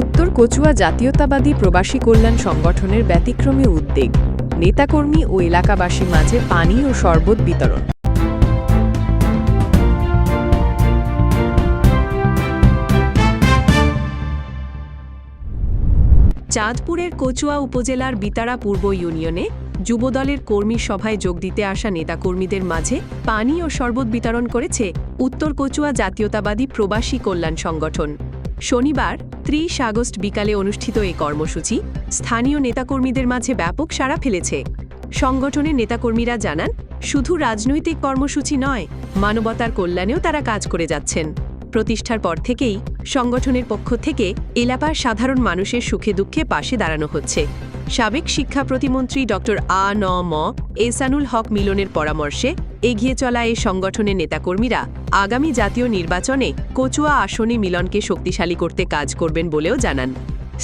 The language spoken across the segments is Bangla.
উত্তর কচুয়া জাতীয়তাবাদী প্রবাসী কল্যাণ সংগঠনের ব্যতিক্রমী উদ্যোগ, নেতাকর্মী ও এলাকাবাসীর মাঝে পানি ও শরবত বিতরণ। চাঁদপুরের কচুয়া উপজেলার বিতারা পূর্ব ইউনিয়নে যুবদলের কর্মী সভায় যোগ দিতে আসা নেতাকর্মীদের মাঝে পানি ও শরবত বিতরণ করেছে উত্তর কচুয়া জাতীয়তাবাদী প্রবাসী কল্যাণ সংগঠন। শনিবার, ত্রিশ আগস্ট বিকালে অনুষ্ঠিত এই কর্মসূচি স্থানীয় নেতাকর্মীদের মাঝে ব্যাপক সাড়া ফেলেছে। সংগঠনের নেতাকর্মীরা জানান, শুধু রাজনৈতিক কর্মসূচি নয়, মানবতার কল্যাণেও তারা কাজ করে যাচ্ছেন। প্রতিষ্ঠার পর থেকেই সংগঠনের পক্ষ থেকে এলাকার সাধারণ মানুষের সুখে দুঃখে পাশে দাঁড়ানো হচ্ছে। সাবেক শিক্ষা প্রতিমন্ত্রী ড আ ন ম এসানুল হক মিলনের পরামর্শে এগিয়ে চলা এই সংগঠনের নেতাকর্মীরা আগামী জাতীয় নির্বাচনে কচুয়া আসনে মিলনকে শক্তিশালী করতে কাজ করবেন বলেও জানান।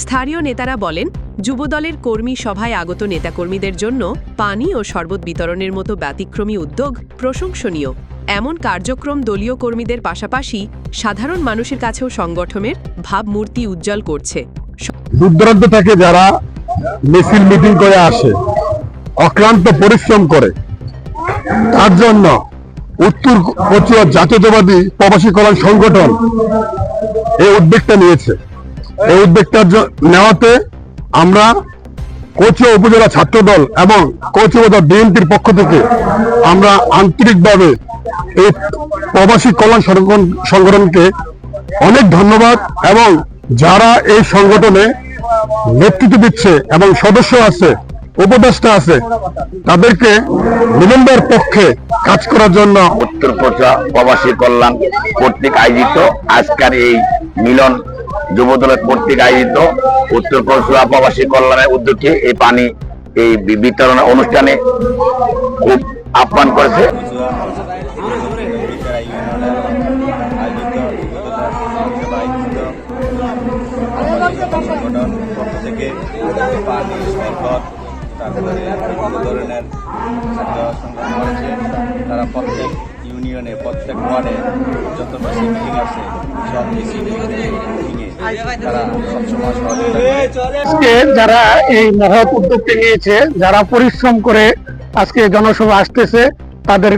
স্থানীয় নেতারা বলেন, যুবদলের কর্মী সভায় আগত নেতাকর্মীদের জন্য পানি ও শরবত বিতরণের মতো ব্যতিক্রমী উদ্যোগ প্রশংসনীয়। এমন কার্যক্রম দলীয় কর্মীদের পাশাপাশি সাধারণ মানুষের কাছেও সংগঠনের ভাবমূর্তি উজ্জ্বল করছে। দূর থেকে যারা মিছিল মিটিং করে আসে, অক্লান্ত পরিশ্রম করে তার জন্য উত্তর কচুয়া জাতীয়তাবাদী প্রবাসী কল্যাণ সংগঠন এই উদ্যোগটা নিয়েছে। এই উদ্যোগটা নেওয়াতে আমরা কচুয়া উপজেলা ছাত্রদল এবং কচুয়া উপজেলা বিএনপির পক্ষ থেকে আমরা আন্তরিকভাবে এই প্রবাসী কল্যাণ সংগঠন- সংগঠনকে অনেক ধন্যবাদ এবং যারা এই সংগঠনে নেতৃত্ব দিচ্ছে এবং সদস্য আছে উপদেষ্টা আছে তাদেরকে মিলনদের পক্ষে কাজ করার জন্য উত্তর পূর্বা প্রবাসী কল্যাণ কর্তৃক আয়োজিত আজকের এই মিলন যুবদলের কর্তৃক আয়োজিত উত্তর পূর্বা প্রবাসী কল্যাণের উদ্যোগে এই পানি এই বিতরণ অনুষ্ঠানে খুব আহ্বান করেছে পক্ষ থেকে পানি বিভিন্ন ধরনের তারা প্রত্যেক ইউনিয়নে, প্রত্যেক ওয়ার্ডে যত বেশি মিটিং আছে, সব মিটিংয়ে যারা এই মহৎ উদ্যোগটি নিয়েছে, যারা পরিশ্রম করে আজকে জনসভা আসতেছে তাদের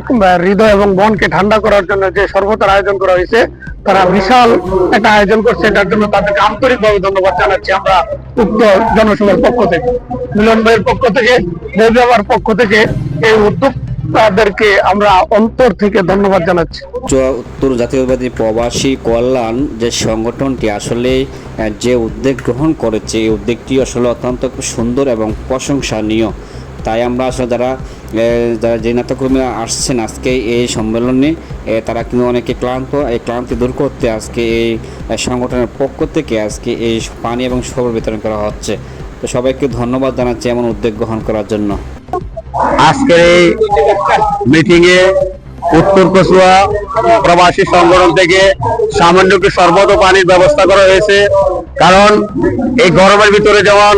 হৃদয় এবং মনকে ঠান্ডা করার জন্য যে সর্বতার আয়োজন করা হয়েছে, তারা বিশাল একটা আয়োজন করছে এটার জন্য তাদেরকে আন্তরিকভাবে ধন্যবাদ জানাচ্ছি আমরা উক্ত জনসভার পক্ষ থেকে। মিলন ভাইয়ের পক্ষ থেকে দেববার পক্ষ থেকে এই উদ্যোগ তাদেরকে আমরা অন্তর থেকে ধন্যবাদ জানাচ্ছি। উত্তর জাতীয়বাদী প্রবাসী কল্যাণ যে সংগঠনটি আসলে যে উদ্যোগ গ্রহণ করেছে, এই উদ্যোগটি আসলে অত্যন্ত সুন্দর এবং প্রশংসনীয়। তাই আমরা আসলে যারা যারা যে নেতাকর্মীরা আসছেন আজকে এই সম্মেলনে তারা কিন্তু অনেকে ক্লান্ত, এই ক্লান্তি দূর করতে আজকে এই সংগঠনের পক্ষ থেকে আজকে এই পানি এবং সবর বিতরণ করা হচ্ছে। তো সবাইকে ধন্যবাদ জানাচ্ছি এমন উদ্যোগ গ্রহণ করার জন্য। আজকের এই মিটিং এ উত্তর কচুয়া প্রবাসী সংগঠন থেকে সামান্য একটু শরবত ও পানির ব্যবস্থা করা হয়েছে। কারণ এই গরমের ভিতরে যেমন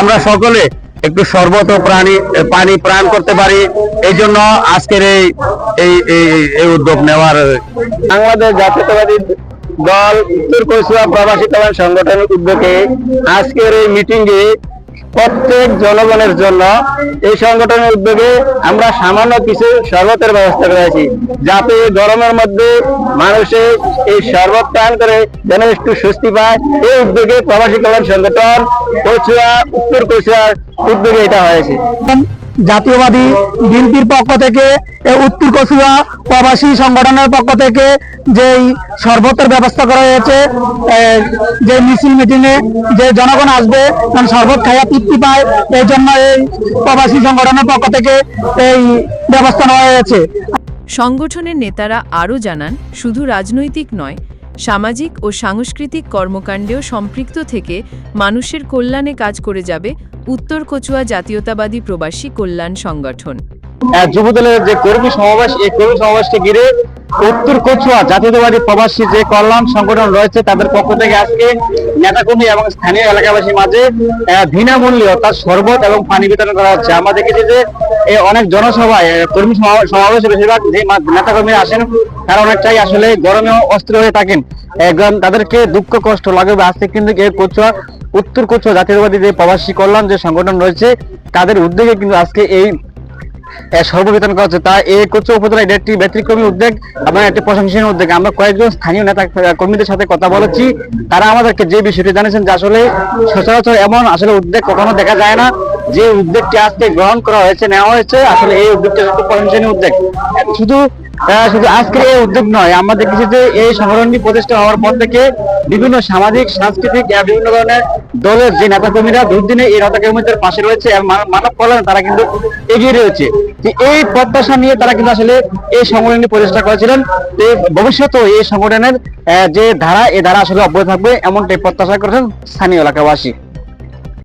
আমরা সকলে একটু শরবত ও প্রাণী পানি প্রাণ করতে পারি। এই জন্য আজকের এই এই উদ্যোগ নেওয়ার বাংলাদেশ জাতীয়তাবাদী দল উত্তর কচুয়া প্রবাসী কল্যাণ সংগঠনের উদ্যোগে আজকের এই মিটিংয়ে প্রত্যেক জনগণের জন্য এই সংগঠনের উদ্যোগে আমরা সামান্য কিছু শরবতের ব্যবস্থা করেছি যাতে গরমের মধ্যে মানুষে এই শরবত পান করে যেন একটু স্বস্তি পায়। এই উদ্যোগে প্রবাসী কল্যাণ সংগঠন কচুয়া, উত্তর কচুয়ার উদ্যোগে এটা হয়েছে। জাতীয়বাদী বিএনপির পক্ষ থেকে উত্তর কচুয়া প্রবাসী সংগঠনের পক্ষ থেকে যেই শরবতের ব্যবস্থা করা হয়েছে যে মিছিল মিটিংয়ে যে জনগণ আসবে, কারণ শরবত খাইয়া তৃপ্তি পায়, এই জন্য এই প্রবাসী সংগঠনের পক্ষ থেকে এই ব্যবস্থা নেওয়া হয়েছে। সংগঠনের নেতারা আরও জানান, শুধু রাজনৈতিক নয় সামাজিক ও সাংস্কৃতিক কর্মকাণ্ডেও সম্পৃক্ত থেকে মানুষের কল্যাণে কাজ করে যাবে উত্তর কচুয়া জাতীয়তাবাদী প্রবাসী কল্যাণ সংগঠন। যুবদলের যে কর্মী সমাবেশ, এই কর্মী সমাবেশকে ঘিরে উত্তর কচুয়া, জাতীয়তাবাদী প্রবাসী যে কল্যাণ সংগঠন রয়েছে, তাদের পক্ষ থেকে আজকে নেতাকর্মী এবং স্থানীয় এলাকাবাসীর মাঝে বিনামূল্যে অর্থাৎ শরবত এবং পানি বিতরণ করা হচ্ছে। আমরা দেখেছি যে অনেক জনসভায় কর্মী সমাবেশে বেশিরভাগ যে মা- নেতাকর্মীরা আসেন, তারা অনেকটাই আসলে গরমে অস্থির হয়ে থাকেন। তাদেরকে দুঃখ, কষ্ট লাগবে আজকে কিন্তু কচুয়া উত্তর কচুয়া জাতীয়তাবাদী যে প্রবাসী কল্যাণ যে সংগঠন রয়েছে, তাদের উদ্যোগে কিন্তু আজকে এই আহ, সর্ববেতন করা হচ্ছে তা এই কচুয়া উপজেলা এটা একটি ব্যতিক্রমী উদ্যোগ এবং একটি প্রশংসনীয় উদ্যোগ। আমরা কয়েকজন স্থানীয় নেতা কর্মীদের সাথে কথা বলেছি। তারা আমাদেরকে যে বিষয়টি জানিয়েছেন যে আসলে সচরাচর এমন আসলে উদ্যোগ কখনো দেখা যায় না। যে উদ্যোগটি আজকে গ্রহণ করা হয়েছে নেওয়া হয়েছে আসলে এই উদ্যোগটি একটি প্রশংসনীয় উদ্যোগ। শুধু শুধু আজকের এই উদ্যোগ নয় আমাদের কিছু যে এই সংগঠনটি প্রতিষ্ঠা হওয়ার পর থেকে বিভিন্ন সামাজিক, সাংস্কৃতিক বিভিন্ন ধরনের দলের যে নেতাকর্মীরা দুর্দিনে এই নেতাকর্মীদের পাশে রয়েছে মানব কল্যাণে তারা কিন্তু এগিয়ে রয়েছে। এই প্রত্যাশা নিয়ে তারা কিন্তু আসলে এই সংগঠনটি প্রতিষ্ঠা করেছিলেন। ভবিষ্যতেও এই সংগঠনের যে ধারা, এই ধারা আসলে অব্যাহত থাকবে এমনটাই প্রত্যাশা করেছেন স্থানীয় এলাকাবাসী।